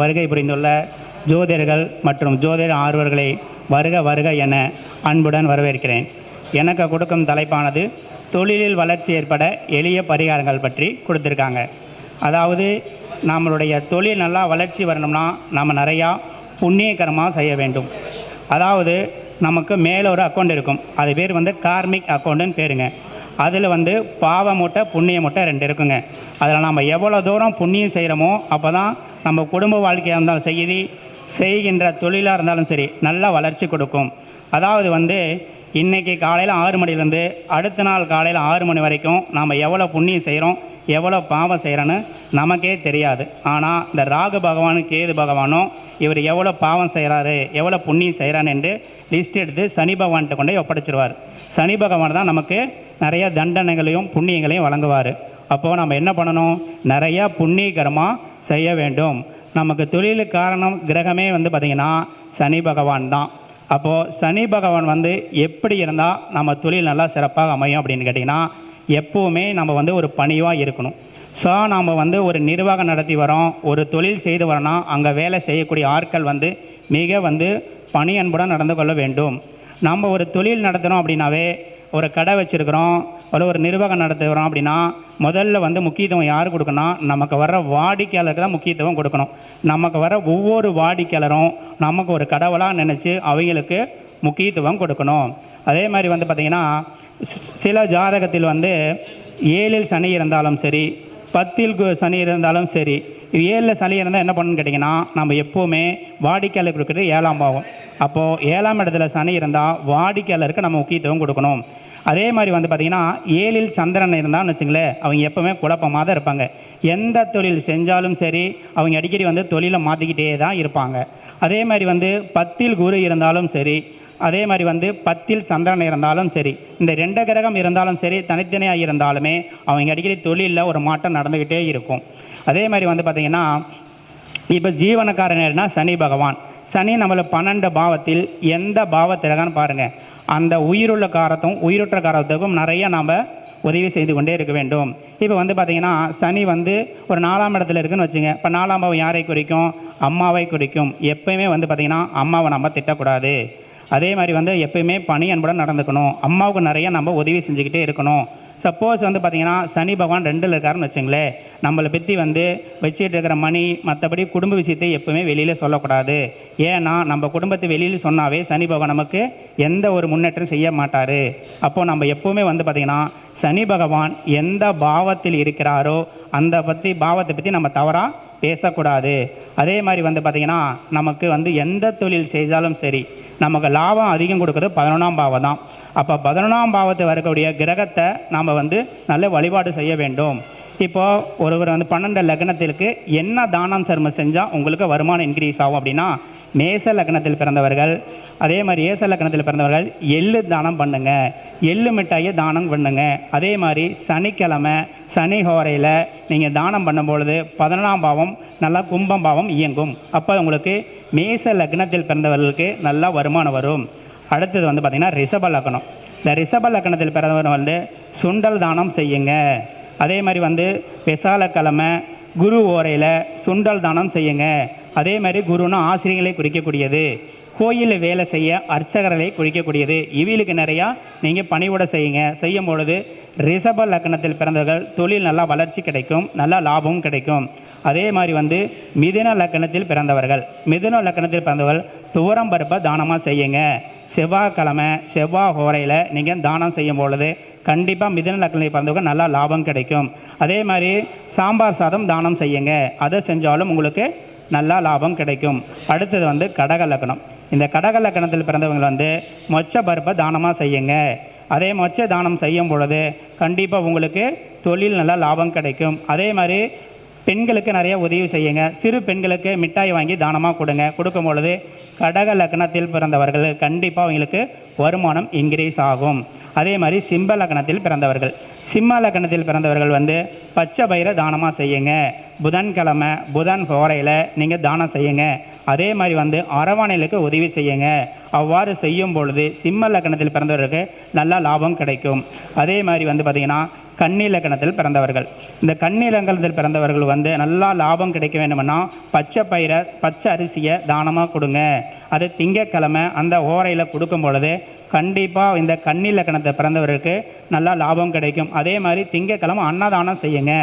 வருகை புரிந்துள்ள ஜோதிடர்கள் மற்றும் ஜோதிட ஆர்வர்களை வருக வருக என அன்புடன் வரவேற்கிறேன். எனக்கு கொடுக்கும் தலைப்பானது தொழிலில் வளர்ச்சி ஏற்பட எளிய பரிகாரங்கள் பற்றி கொடுத்துருக்காங்க. அதாவது நம்மளுடைய தொழில் நல்லா வளர்ச்சி வரணும்னா நம்ம நிறையா புண்ணியகரமாக செய்ய வேண்டும். அதாவது நமக்கு மேலே ஒரு அக்கௌண்ட் இருக்கும். அது பேர் வந்து கார்மிக் அக்கௌண்ட்டுன்னு பேருங்க. அதில் வந்து பாவ மூட்டை புண்ணிய மூட்டை ரெண்டு இருக்குங்க. அதில் நம்ம எவ்வளோ தூரம் புண்ணியம் செய்கிறோமோ அப்போ தான் நம்ம குடும்ப வாழ்க்கையாக இருந்தாலும் செய்தி செய்கின்ற தொழிலாக இருந்தாலும் சரி நல்ல வளர்ச்சி கொடுக்கும். அதாவது வந்து இன்றைக்கி காலையில் ஆறு மணிலேருந்து அடுத்த நாள் காலையில் ஆறு மணி வரைக்கும் நாம் எவ்வளோ புண்ணியம் செய்கிறோம் எவ்வளோ பாவம் செய்கிறோன்னு நமக்கே தெரியாது. ஆனால் இந்த ராகு பகவானும் கேது பகவானும் இவர் எவ்வளோ பாவம் செய்கிறாரு எவ்வளோ புண்ணியம் செய்கிறான்னு என்று லிஸ்ட் எடுத்து சனி பகவான்கிட்ட கொண்டு ஒப்படைச்சிருவார். சனி பகவான் தான் நமக்கு நிறைய தண்டனைகளையும் புண்ணியங்களையும் வழங்குவார். அப்போது நம்ம என்ன பண்ணணும்? நிறைய புண்ணியகரமாக செய்ய வேண்டும். நமக்கு தொழிலுக்கு காரணம் கிரகமே வந்து பார்த்திங்கன்னா சனி பகவான் தான். அப்போது சனி பகவான் வந்து எப்படி இருந்தால் நம்ம தொழில் நல்லா சிறப்பாக அமையும் அப்படின்னு கேட்டிங்கன்னா எப்போவுமே நம்ம வந்து ஒரு பணிவாக இருக்கணும். ஸோ நாம் வந்து ஒரு நிர்வாகம் நடத்தி வரோம் ஒரு தொழில் செய்து வரோன்னா அங்கே வேலை செய்யக்கூடிய ஆட்கள் வந்து மிக வந்து பணி அன்புடன் நடந்து கொள்ள வேண்டும். நம்ம ஒரு தொழில் நடத்துகிறோம் அப்படின்னாவே ஒரு கடை வச்சுருக்கிறோம் ஒரு ஒரு நிர்வாகம் நடத்துகிறோம் அப்படின்னா முதல்ல வந்து முக்கியத்துவம் யார் கொடுக்கணும் நமக்கு வர வாடிக்கையாளருக்கு தான் முக்கியத்துவம் கொடுக்கணும். நமக்கு வர ஒவ்வொரு வாடிக்கையாளரும் நமக்கு ஒரு கடவுளாக நினச்சி அவங்களுக்கு முக்கியத்துவம் கொடுக்கணும். அதே மாதிரி வந்து பார்த்திங்கன்னா சில ஜாதகத்தில் வந்து ஏழில் சனி இருந்தாலும் சரி பத்தில் கு- சனி இருந்தாலும் சரி ஏழில் சனி இருந்தால் என்ன பண்ணணும்னு கேட்டிங்கன்னா நம்ம எப்போவுமே வாடிக்கையாளர் கொடுக்குறது ஏழாம் பாவம் அப்போது ஏழாம் இடத்துல சனி இருந்தால் வாடிக்கையாளருக்கு நம்ம முக்கியத்துவம் கொடுக்கணும். அதே மாதிரி வந்து பார்த்திங்கன்னா ஏழில் சந்திரன் இருந்தான்னு வச்சுங்களேன் அவங்க எப்போவுமே குழப்பமாக தான் இருப்பாங்க. எந்த தொழில் செஞ்சாலும் சரி அவங்க அடிக்கடி வந்து தொழிலை மாற்றிக்கிட்டே தான் இருப்பாங்க. அதே மாதிரி வந்து பத்தில் குரு இருந்தாலும் சரி அதே மாதிரி வந்து பத்தில் சந்திரன் இருந்தாலும் சரி இந்த ரெண்டு கிரகம் இருந்தாலும் சரி தனித்தனியாக இருந்தாலுமே அவங்க அடிக்கடி தொழிலில் ஒரு மாற்றம் நடந்துக்கிட்டே இருக்கும். அதே மாதிரி வந்து பார்த்திங்கன்னா இப்போ ஜீவனக்காரனா சனி பகவான். சனி நம்மளை பன்னெண்டு பாவத்தில் எந்த பாவத்தில் இருக்கான்னு பாருங்கள் அந்த உயிருள்ள காரத்தும் உயிருற்ற காரத்துக்கும் நிறைய நாம் உதவி செய்து கொண்டே இருக்க வேண்டும். இப்போ வந்து பார்த்திங்கன்னா சனி வந்து ஒரு நாலாம் இடத்துல இருக்குன்னு வச்சுங்க. இப்போ நாலாம் பாவம் யாரை குறிக்கும்? அம்மாவை குறிக்கும். எப்பயுமே வந்து பார்த்திங்கன்னா அம்மாவை நம்ம திட்டக்கூடாது. அதே மாதிரி வந்து எப்பயுமே பணி அன்புடன் நடந்துக்கணும். அம்மாவுக்கு நிறைய நம்ம உதவி செஞ்சுக்கிட்டே இருக்கணும். சப்போஸ் வந்து பார்த்திங்கன்னா சனி பகவான் ரெண்டில் இருக்காருன்னு வச்சுங்களேன். நம்மளை பற்றி வந்து வச்சுட்டு இருக்கிற மணி மற்றபடி குடும்ப விஷயத்தை எப்பவுமே வெளியில் சொல்லக்கூடாது. ஏன்னா நம்ம குடும்பத்தை வெளியில் சொன்னாவே சனி பகவான் நமக்கு எந்த ஒரு முன்னேற்றம் செய்ய மாட்டார். அப்போது நம்ம எப்போவுமே வந்து பார்த்திங்கன்னா சனி பகவான் எந்த பாவத்தில் இருக்கிறாரோ அந்த பற்றி பாவத்தை பற்றி நம்ம தவறாக பேசக்கூடாது. அதே மாதிரி வந்து பார்த்திங்கன்னா நமக்கு வந்து எந்த தொழில் செய்தாலும் சரி நமக்கு லாபம் அதிகம் கொடுக்குறது பதினொன்றாம் பாவம் தான் அப்போ பதினொன்றாம் பாவத்தை வரக்கூடிய கிரகத்தை நாம் வந்து நல்ல வழிபாடு செய்ய வேண்டும். இப்போது ஒருவர் வந்து பன்னெண்டு லக்னத்திற்கு என்ன தானம் சர்மம் செஞ்சால் உங்களுக்கு வருமானம் இன்க்ரீஸ் ஆகும் அப்படின்னா மேச லக்னத்தில் பிறந்தவர்கள் அதே மாதிரி ஏச லக்னத்தில் பிறந்தவர்கள் எள்ளு தானம் பண்ணுங்க எள்ளு மிட்டாயை தானம் பண்ணுங்க. அதே மாதிரி சனிக்கிழமை சனி ஹோரையில் நீங்கள் தானம் பண்ணும்பொழுது பதினொன்றாம் பாவம் நல்லா கும்பம் பாவம் இயங்கும். அப்போ உங்களுக்கு மேச லக்னத்தில் பிறந்தவர்களுக்கு நல்லா வருமானம் வரும். அடுத்தது வந்து பார்த்திங்கன்னா ரிஷப லக்னம். இந்த ரிஷப லக்னத்தில் பிறந்தவர் வந்து சுண்டல் தானம் செய்யுங்க. அதே மாதிரி வந்து விசாலக்கிழமை குரு ஓரையில் சுண்டல் தானம் செய்யுங்க. அதே மாதிரி குருன்னா ஆசிரியர்களை குறிக்கக்கூடியது. கோயிலில் வேலை செய்ய அர்ச்சகர்களை குறிக்கக்கூடியது. இவிலுக்கு நிறையா நீங்கள் பணிவிட செய்யுங்க. செய்யும் பொழுது ரிஷப லக்னத்தில் பிறந்தவர்கள் தொழில் நல்லா வளர்ச்சி கிடைக்கும். நல்லா லாபமும் கிடைக்கும். அதே மாதிரி வந்து மிதுன லக்கணத்தில் பிறந்தவர்கள். மிதுன லக்கணத்தில் பிறந்தவர்கள் துவரம் பருப்பை தானமாக செய்யுங்க. செவ்வாய்க்கிழமை செவ்வாய் ஹோரையில் நீங்கள் தானம் செய்யும் பொழுது கண்டிப்பாக மிதுன லக்கணத்தில் பிறந்தவங்க நல்லா லாபம் கிடைக்கும். அதே மாதிரி சாம்பார் சாதம் தானம் செய்யுங்க. அதை செஞ்சாலும் உங்களுக்கு நல்லா லாபம் கிடைக்கும். அடுத்தது வந்து கடக லக்னம் இந்த கடக லக்கணத்தில் பிறந்தவங்க வந்து மொச்ச பருப்பை தானமாக செய்யுங்க. அதே மொச்ச தானம் செய்யும் பொழுது கண்டிப்பாக உங்களுக்கு தொழில் நல்லா லாபம் கிடைக்கும். அதே மாதிரி பெண்களுக்கு நிறைய உதவி செய்யுங்க. சிறு பெண்களுக்கு மிட்டாய் வாங்கி தானமாக கொடுங்க. கொடுக்கும் பொழுது கடக லக்னத்தில் பிறந்தவர்கள் கண்டிப்பாக அவங்களுக்கு வருமானம் இன்க்ரீஸ் ஆகும். அதே மாதிரி சிம்ப லக்னத்தில் பிறந்தவர்கள். சிம்ம லக்னத்தில் பிறந்தவர்கள் வந்து பச்சை பயிரை தானமாக செய்யுங்க. புதன்கிழமை புதன் கோரையில் நீங்கள் தானம் செய்யுங்க. அதே மாதிரி வந்து அரவாணைகளுக்கு உதவி செய்யுங்க. அவ்வாறு செய்யும் பொழுது சிம்ம லக்கணத்தில் பிறந்தவர்களுக்கு நல்ல லாபம் கிடைக்கும். அதே மாதிரி வந்து பார்த்திங்கன்னா கன்னி லக்கணத்தில் பிறந்தவர்கள். இந்த கன்னி லக்கணத்தில் பிறந்தவர்கள் வந்து நல்லா லாபம் கிடைக்க வேண்டும்னா பச்சை பயிரை பச்சை அரிசியை தானமாக கொடுங்க. அது திங்கக்கிழமை அந்த ஓரையில் கொடுக்கும் பொழுது கண்டிப்பாக இந்த கன்னி லக்கணத்தை பிறந்தவருக்கு நல்லா லாபம் கிடைக்கும். அதே மாதிரி திங்கக்கிழமை அன்னதானம் செய்யுங்க.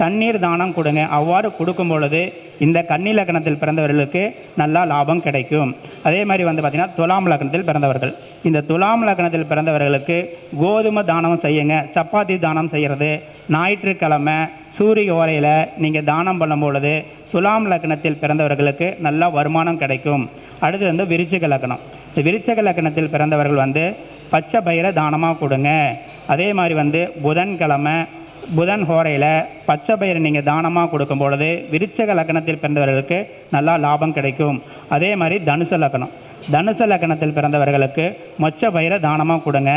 தண்ணீர் தானம் கொடுங்க. அவ்வாறு கொடுக்கும் பொழுது இந்த கன்னி லக்கணத்தில் பிறந்தவர்களுக்கு நல்லா லாபம் கிடைக்கும். அதே மாதிரி வந்து பார்த்திங்கன்னா துலாம் லக்கணத்தில் பிறந்தவர்கள். இந்த துலாம் லக்கணத்தில் பிறந்தவர்களுக்கு கோதுமை தானம் செய்யுங்க. சப்பாத்தி தானம் செய்கிறது ஞாயிற்றுக்கிழமை சூரிய ஓரையில் நீங்கள் தானம் பண்ணும் பொழுது துலாம் லக்கணத்தில் பிறந்தவர்களுக்கு நல்ல வருமானம் கிடைக்கும். அடுத்து வந்து விருச்சிக லக்கணம் இந்த விருச்சக லக்கணத்தில் பிறந்தவர்கள் வந்து பச்சை பயிரை தானமாக கொடுங்க. அதே மாதிரி வந்து புதன்கிழமை புதன் ஹோரையில் பச்சை பயிர் நீங்கள் தானமாக கொடுக்கும் பொழுது விருச்சக லக்கணத்தில் பிறந்தவர்களுக்கு நல்லா லாபம் கிடைக்கும். அதே மாதிரி தனுசு லக்கணம் தனுசு லக்கணத்தில் பிறந்தவர்களுக்கு மொச்ச பயிரை தானமாக கொடுங்க.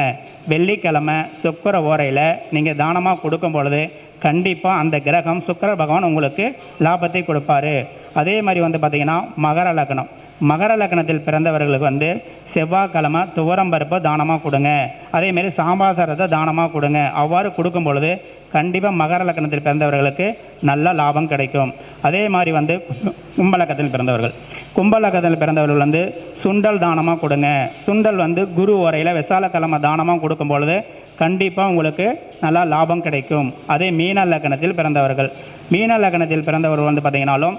வெள்ளிக்கிழமை சுக்கர ஓரையில் நீங்கள் தானமாக கொடுக்கும் பொழுது கண்டிப்பாக அந்த கிரகம் சுக்கர பகவான் உங்களுக்கு லாபத்தை கொடுப்பாரு. அதே மாதிரி வந்து பார்த்திங்கன்னா மகர லக்னம். மகர லக்னத்தில் பிறந்தவர்களுக்கு வந்து செவ்வாய்க்கிழமை துவரம் பருப்பை தானமாக கொடுங்க. அதேமாரி சாம்பார் சாதத்தை தானமாக கொடுங்க. அவ்வாறு கொடுக்கும் பொழுது கண்டிப்பாக மகர லக்னத்தில் பிறந்தவர்களுக்கு நல்ல லாபம் கிடைக்கும். அதே மாதிரி வந்து கும்பலக்கத்தில் பிறந்தவர்கள். கும்பலக்கத்தில் பிறந்தவர்கள் வந்து சுண்டல் தானமாக கொடுங்க. சுண்டல் வந்து குரு உரையில் விசாலக்கிழமை தானமாக கொடுக்கும் பொழுது கண்டிப்பாக உங்களுக்கு நல்லா லாபம் கிடைக்கும். அதே மீன லக்கணத்தில் பிறந்தவர்கள். மீன லக்கணத்தில் பிறந்தவர்கள் வந்து பார்த்திங்கனாலும்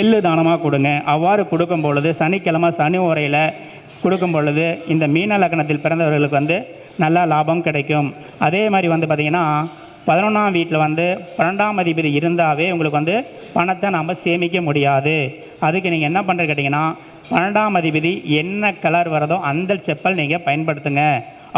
எள்ளு தானமாக கொடுங்க. அவ்வாறு கொடுக்கும் பொழுது சனிக்கிழமை சனி உரையில் கொடுக்கும் பொழுது இந்த மீன லக்கணத்தில் பிறந்தவர்களுக்கு வந்து நல்லா லாபம் கிடைக்கும். அதே மாதிரி வந்து பார்த்திங்கன்னா பதினொன்றாம் வீட்டில் வந்து பன்னெண்டாம் அதிபதி இருந்தாவே உங்களுக்கு வந்து பணத்தை நாம் சேமிக்க முடியாது. அதுக்கு நீங்கள் என்ன பண்ணுறது கேட்டிங்கன்னா பன்னெண்டாம் அதிபதி என்ன கலர் வரதோ அந்த செப்பல் நீங்கள் பயன்படுத்துங்க.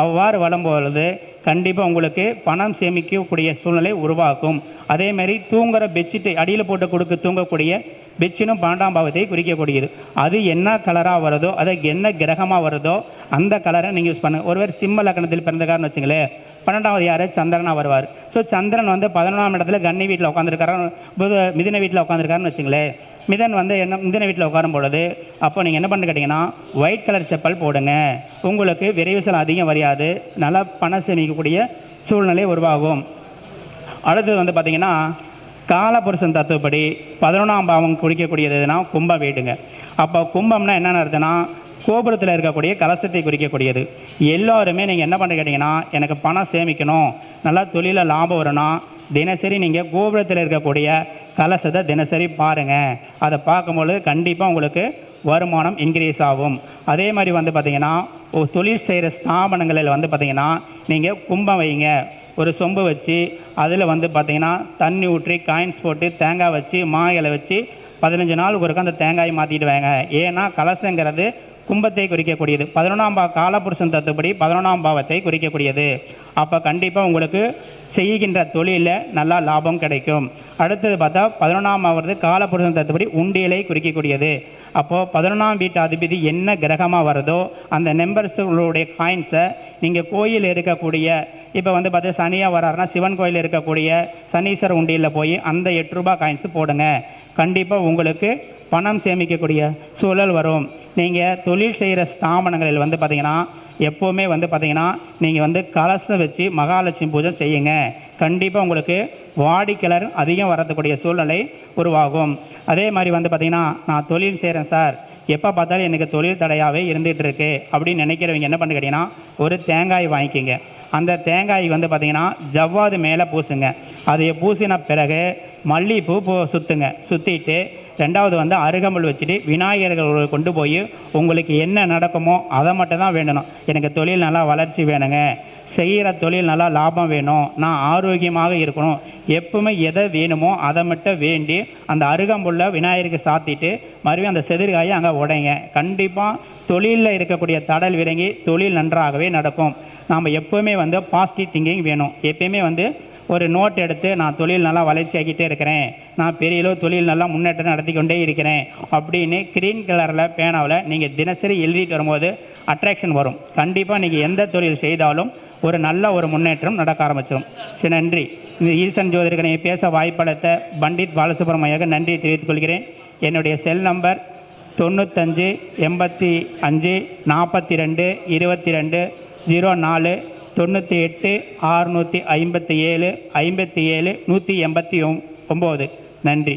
அவ்வாறு வரும்பொழுது கண்டிப்பாக உங்களுக்கு பணம் சேமிக்கக்கூடிய சூழ்நிலை உருவாக்கும். அதேமாரி தூங்குற பெட்ஷீட்டு அடியில் போட்டு கொடுக்க தூங்கக்கூடிய பெட்ஷீனும் பன்னெண்டாம் பாவத்தை குறிக்கக்கூடியது. அது என்ன கலராக வருதோ அதுக்கு என்ன கிரகமாக வருதோ அந்த கலரை நீங்கள் யூஸ் பண்ணுங்க ஒருவர் சிம்ம லக்கணத்தில் பிறந்தக்காரன்னு வச்சுங்களேன் பன்னெண்டாவது யார்? சந்திரனாக வருவார். ஸோ சந்திரன் வந்து பதினொன்றாம் இடத்துல கன்னி வீட்டில் உட்காந்துருக்காரு புத மிதின வீட்டில் உட்காந்துருக்காருன்னு வச்சுங்களேன் மிதன் வந்து என்ன மிதன வீட்டில் உட்காரும் பொழுது அப்போ நீங்கள் என்ன பண்ணு கேட்டிங்கன்னா ஒயிட் கலர் செப்பல் போடுங்க. உங்களுக்கு விரைவு அதிகம் வரையாது நல்லா பணம் சேமிக்கக்கூடிய சூழ்நிலை உருவாகும். அடுத்தது வந்து பார்த்திங்கன்னா காலபுருஷன் தத்துவப்படி பதினொன்றாம் பாவம் குறிக்கக்கூடியது எதுனா கும்பம் வீடுங்க. அப்போ கும்பம்னா என்னென்ன அர்த்தம்னா கோபுரத்தில் இருக்கக்கூடிய கலசத்தை குறிக்கக்கூடியது. எல்லாருமே நீங்கள் என்ன பண்ண கேட்டிங்கன்னா எனக்கு பணம் சேமிக்கணும் நல்லா தொழிலில் லாபம் வரணும். தினசரி நீங்கள் கோபுரத்தில் இருக்கக்கூடிய கலசத்தை தினசரி பாருங்கள் அதை பார்க்கும்பொழுது கண்டிப்பாக உங்களுக்கு வருமானம் இன்க்ரீஸ் ஆகும். அதே மாதிரி வந்து பார்த்திங்கன்னா ஒரு தொழில் செய்கிற ஸ்தாபனங்களில் வந்து பார்த்திங்கன்னா நீங்கள் கும்பம் வைங்க. ஒரு சொம்பு வச்சு அதில் வந்து பார்த்திங்கன்னா தண்ணி ஊற்றி காயின்ஸ் போட்டு தேங்காய் வச்சு மா இலை வச்சு பதினஞ்சு நாள் ஒருக்கா அந்த தேங்காயை மாற்றிட்டு வாங்க. ஏன்னா கலசங்கிறது கும்பத்தை குறிக்கக்கூடியது. பதினொன்றாம் பா காலபுருஷன் தத்துப்படி பதினொன்றாம் பாவத்தை குறிக்கக்கூடியது. அப்போ கண்டிப்பாக உங்களுக்கு செய்கின்ற தொழிலில் நல்லா லாபம் கிடைக்கும். அடுத்தது பார்த்தா பதினொன்றாம் ஆவது காலபுருஷன் தத்துப்படி உண்டியலை குறிக்கக்கூடியது. அப்போது பதினொன்றாம் வீட்டு அதிபதி என்ன கிரகமாக வருதோ அந்த நம்பர்ஸுடைய காயின்ஸை நீங்கள் கோயில் இருக்கக்கூடிய இப்போ வந்து பார்த்தா சனியாக வராருன்னா சிவன் கோயில் இருக்கக்கூடிய சனீஸ்வரர் உண்டியலில் போய் அந்த எட்டு ரூபா காயின்ஸு போடுங்க. கண்டிப்பாக உங்களுக்கு பணம் சேமிக்கக்கூடிய சூழல் வரும். நீங்கள் தொழில் செய்கிற ஸ்தாபனங்களில் வந்து பார்த்திங்கன்னா எப்போவுமே வந்து பார்த்திங்கன்னா நீங்கள் வந்து கலசம் வச்சு மகாலட்சுமி பூஜை செய்யுங்க. கண்டிப்பாக உங்களுக்கு வாடிக்கையாளர் அதிகம் வரக்கூடிய சூழ்நிலை உருவாகும். அதே மாதிரி வந்து பார்த்திங்கன்னா நான் தொழில் செய்கிறேன் சார். எப்போ பார்த்தாலும் எனக்கு தொழில் தடையாகவே இருந்துகிட்டு இருக்கு. அப்படின்னு நினைக்கிறவங்க என்ன பண்ணு கேட்டிங்கன்னா ஒரு தேங்காய் வாங்கிக்கோங்க. அந்த தேங்காய் வந்து பார்த்திங்கன்னா ஜவ்வாது மேலே பூசுங்க. அதை பூசின பிறகு மல்லிகைப்பூ பூ சுற்றுங்க சுற்றிட்டு ரெண்டாவது வந்து அருகம்புல் வச்சுட்டு விநாயகர்கள் கொண்டு போய் உங்களுக்கு என்ன நடக்குமோ அதை மட்டும் தான் வேண்டணும். எனக்கு தொழில் நல்லா வளர்ச்சி வேணுங்க. செய்கிற தொழில் நல்லா லாபம் வேணும். நான் ஆரோக்கியமாக இருக்கணும். எப்பவுமே எதை வேணுமோ அதை மட்டும் வேண்டி அந்த அருகம்புல்லை விநாயகருக்கு சாத்திட்டு மறுபடியும் அந்த செதிர்காயை அங்கே உடைங்க. கண்டிப்பாக தொழிலில் இருக்கக்கூடிய தடல் விரங்கி தொழில் நன்றாகவே நடக்கும். நாம் எப்போவுமே வந்து பாசிட்டிவ் திங்கிங் வேணும். எப்பயுமே வந்து ஒரு நோட் எடுத்து நான் தொழில் நல்லா வளர்ச்சியாக்கிட்டே இருக்கிறேன். நான் பெரிய அளவு தொழில் நல்லா முன்னேற்றம் நடத்தி கொண்டே இருக்கிறேன். அப்படின்னு க்ரீன் கலரில் பேனாவில் நீங்கள் தினசரி எழுதிட்டு வரும்போது அட்ராக்ஷன் வரும். கண்டிப்பாக நீங்கள் எந்த தொழில் செய்தாலும் ஒரு நல்ல ஒரு முன்னேற்றம் நடக்க ஆரம்பிச்சிடும் சரி நன்றி. இந்த ஈசன் ஜோதிடர்களை பேச வாய்ப்பளித்த பண்டிட் பாலசுப்ரமணியாக நன்றி தெரிவித்துக் கொள்கிறேன். என்னுடைய செல் நம்பர் தொண்ணூத்தஞ்சு எண்பத்தி அஞ்சு நாற்பத்தி ரெண்டு இருபத்தி ரெண்டு ஜீரோ நாலு தொண்ணூற்றி எட்டு ஆறுநூற்றி ஐம்பத்தி ஏழு ஐம்பத்தி ஏழு நூற்றி எண்பத்தி ஒம்பது. நன்றி.